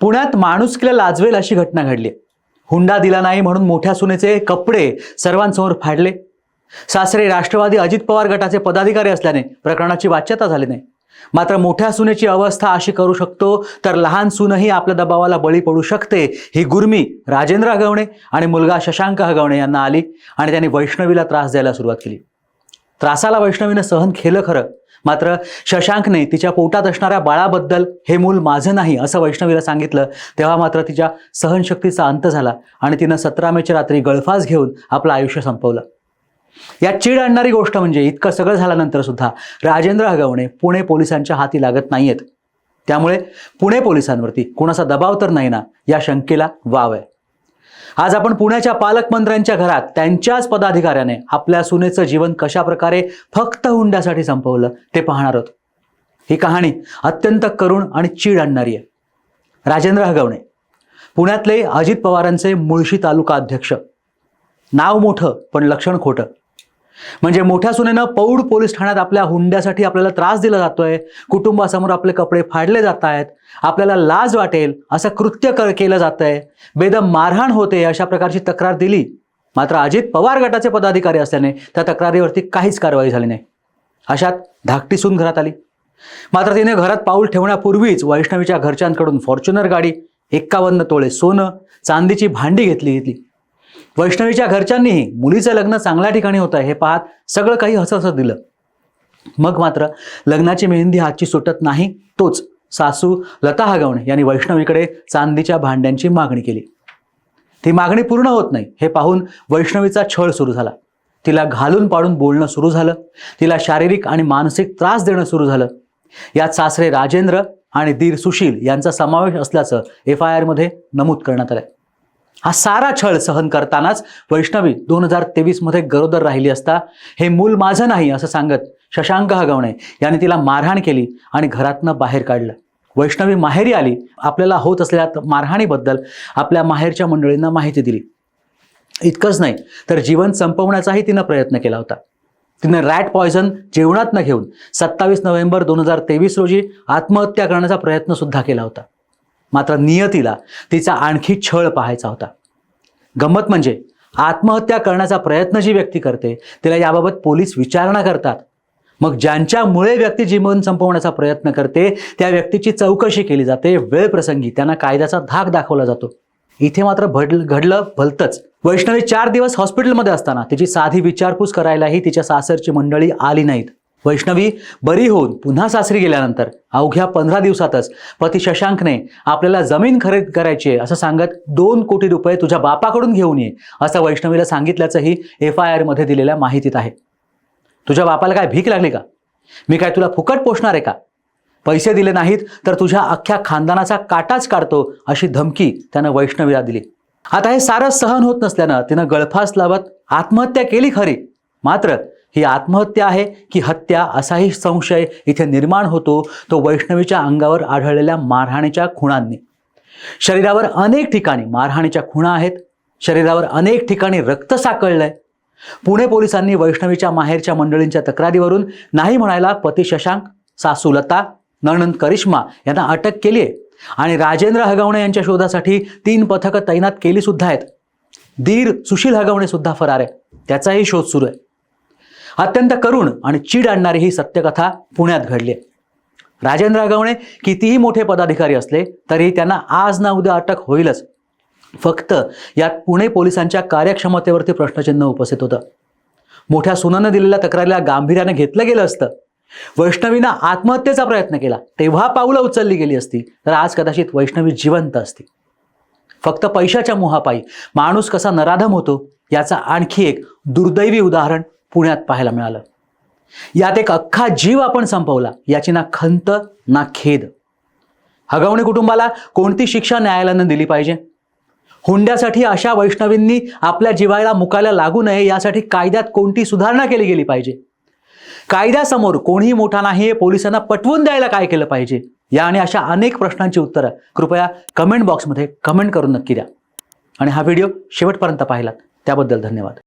पुण्यात माणुसकीला लाजवेल अशी घटना घडली. हुंडा दिला नाही म्हणून मोठ्या सुनेचे कपडे सर्वांसमोर फाडले. सासरे राष्ट्रवादी अजित पवार गटाचे पदाधिकारी असल्याने प्रकरणाची वाच्यता झाली नाही. मात्र मोठ्या सुनेची अवस्था अशी करू शकतो तर लहान सूनही आपल्या दबावाला बळी पडू शकते ही गुर्मी राजेंद्र हगवणे आणि मुलगा शशांक हगवणे यांना आली आणि त्यांनी वैष्णवीला त्रास द्यायला सुरुवात केली. त्रासाला वैष्णवीनं सहन केलं खरं मात्र शशांकने तिच्या पोटात असणाऱ्या बाळाबद्दल हे मूल माझं नाही असं वैष्णवीला सांगितलं. तेव्हा मात्र तिच्या सहनशक्तीचा अंत झाला आणि तिनं सतरा मेच्या रात्री गळफास घेऊन आपलं आयुष्य संपवलं. या चीड आणणारी गोष्ट म्हणजे इतकं सगळं झाल्यानंतर सुद्धा राजेंद्र हगवणे पुणे पोलिसांच्या हाती लागत नाहीयेत. त्यामुळे पुणे पोलिसांवरती कोणाचा दबाव तर नाही ना या शंकेला वाव आहे. आज आपण पुण्याच्या पालकमंत्र्यांच्या घरात त्यांच्याच पदाधिकाऱ्याने आपल्या सुनेचं जीवन कशा प्रकारे फक्त हुंड्यासाठी संपवलं ते पाहणार आहोत. ही कहाणी अत्यंत करुण आणि चीड आणणारी आहे. राजेंद्र हगवणे पुण्यातले अजित पवारांचे मुळशी तालुका अध्यक्ष. नाव मोठं पण लक्षण खोटं. म्हणजे मोठ्या सुनेनं पौड पोलीस ठाण्यात आपल्या हुंड्यासाठी आपल्याला त्रास दिला जातोय कुटुंबासमोर आपले कपडे फाडले जात आहेत आपल्याला लाज वाटेल असं कृत्य कर केलं जात आहे बेदम मारहाण होते अशा प्रकारची तक्रार दिली. मात्र अजित पवार गटाचे पदाधिकारी असल्याने त्या तक्रारीवरती काहीच कारवाई झाली नाही. अशात धाकटी सून घरात आली. मात्र तिने घरात पाऊल ठेवण्यापूर्वीच वैष्णवीच्या घरच्यांकडून फॉर्च्युनर गाडी एक्कावन्न तोळे सोनं चांदीची भांडी घेतली घेतली वैष्णवीच्या घरच्यांनीही मुलीचं लग्न चांगल्या ठिकाणी होतं हे पाहत सगळं काही हसं हसत दिलं. मग मात्र लग्नाची मेहंदी हातची सुटत नाही तोच सासू लता हगवणे यांनी वैष्णवीकडे चांदीच्या भांड्यांची मागणी केली. ती मागणी पूर्ण होत नाही हे पाहून वैष्णवीचा छळ सुरू झाला. तिला घालून पाडून बोलणं सुरू झालं. तिला शारीरिक आणि मानसिक त्रास देणं सुरू झालं. यात सासरे राजेंद्र आणि दीर सुशील यांचा समावेश असल्याचं एफ आय आरमध्ये नमूद करण्यात आलं हा सारा छळ सहन करतानाच वैष्णवी दोन हजार तेवीसमध्ये गरोदर राहिली असता हे मूल माझं नाही असं सांगत शशांक हगवणे यांनी तिला मारहाण केली आणि घरातनं बाहेर काढलं. वैष्णवी माहेरी आली. आपल्याला होत असलेल्या मारहाणीबद्दल आपल्या माहेरच्या मंडळींना माहिती दिली. इतकंच नाही तर जीवन संपवण्याचाही तिनं प्रयत्न केला होता. तिनं रॅट पॉयझन जेवणात न घेऊन सत्तावीस नोव्हेंबर दोन हजार तेवीस रोजी आत्महत्या करण्याचा प्रयत्न सुद्धा केला होता. मात्र नियतीला तिचा आणखी छळ पाहायचा होता. गंमत म्हणजे आत्महत्या करण्याचा प्रयत्न जी व्यक्ती करते तिला याबाबत पोलीस विचारणा करतात. मग ज्यांच्यामुळे व्यक्ती जीवन संपवण्याचा प्रयत्न करते त्या व्यक्तीची चौकशी केली जाते वेळप्रसंगी त्यांना कायद्याचा धाक दाखवला जातो. इथे मात्र भड घडलं भलतंच. वैष्णवी चार दिवस हॉस्पिटलमध्ये असताना तिची साधी विचारपूस करायलाही तिच्या सासरची मंडळी आली नाहीत. वैष्णवी बरी होऊन पुन्हा सासरी गेल्यानंतर अवघ्या पंधरा दिवसातच पती शशांकने आपल्याला जमीन खरेदी करायची आहे असं सांगत दोन कोटी रुपये तुझ्या बापाकडून घेऊन ये असं वैष्णवीला सांगितल्याचंही एफ आय आरमध्ये दिलेल्या माहितीत आहे. तुझ्या बापाला काय भीक लागली का? मी काय तुला फुकट पोषणार आहे का? पैसे दिले नाहीत तर तुझ्या अख्ख्या खानदानाचा काटाच काढतो अशी धमकी त्यानं वैष्णवीला दिली. आता हे सारं सहन होत नसल्यानं तिनं गळफास लावत आत्महत्या केली खरी. मात्र ही आत्महत्या आहे की हत्या असाही संशय इथे निर्माण होतो तो वैष्णवीच्या अंगावर आढळलेल्या मारहाणीच्या खुणांनी. शरीरावर अनेक ठिकाणी मारहाणीच्या खुणा आहेत. शरीरावर अनेक ठिकाणी रक्त साकळलंय. पुणे पोलिसांनी वैष्णवीच्या माहेरच्या मंडळींच्या तक्रारीवरून नाही म्हणायला पती शशांक सासू लता नणंद करिश्मा यांना अटक केली आहे आणि राजेंद्र हगवणे यांच्या शोधासाठी तीन पथकं तैनात केली सुद्धा आहेत. दीर सुशील हगवणे सुद्धा फरार आहे. त्याचाही शोध सुरू आहे. अत्यंत करुण आणि चीड आणणारी ही सत्यकथा पुण्यात घडली आहे. राजेंद्र हगवणे कितीही मोठे पदाधिकारी असले तरी त्यांना आज ना उद्या अटक होईलच. फक्त यात पुणे पोलिसांच्या कार्यक्षमतेवरती प्रश्नचिन्ह उपस्थित होतं. मोठ्या सुनानं दिलेल्या तक्रारीला गांभीर्यानं घेतलं गेलं असतं. वैष्णवीनं आत्महत्येचा प्रयत्न केला. तेव्हा पावलं उचलली गेली असती तर आज कदाचित वैष्णवी जिवंत असती. फक्त पैशाच्या मोहापायी माणूस कसा नराधम होतो याचा आणखी एक दुर्दैवी उदाहरण पुण्यात पाहायला मिळालं. यात एक अख्खा जीव आपण संपवला. याची ना खंत ना खेद. हगवणे कुटुंबाला कोणती शिक्षा न्यायालयानं दिली पाहिजे? हुंड्यासाठी अशा वैष्णवींनी आपल्या जीवाला मुकायला लागू नये यासाठी कायद्यात कोणती सुधारणा केली गेली पाहिजे? कायद्यासमोर कोणीही मोठा नाही हे पोलिसांना पटवून द्यायला काय केलं पाहिजे? या आणि अशा अनेक प्रश्नांची उत्तरं कृपया कमेंट बॉक्समध्ये कमेंट करून नक्की द्या. आणि हा व्हिडिओ शेवटपर्यंत पाहिलात. त्याबद्दल धन्यवाद.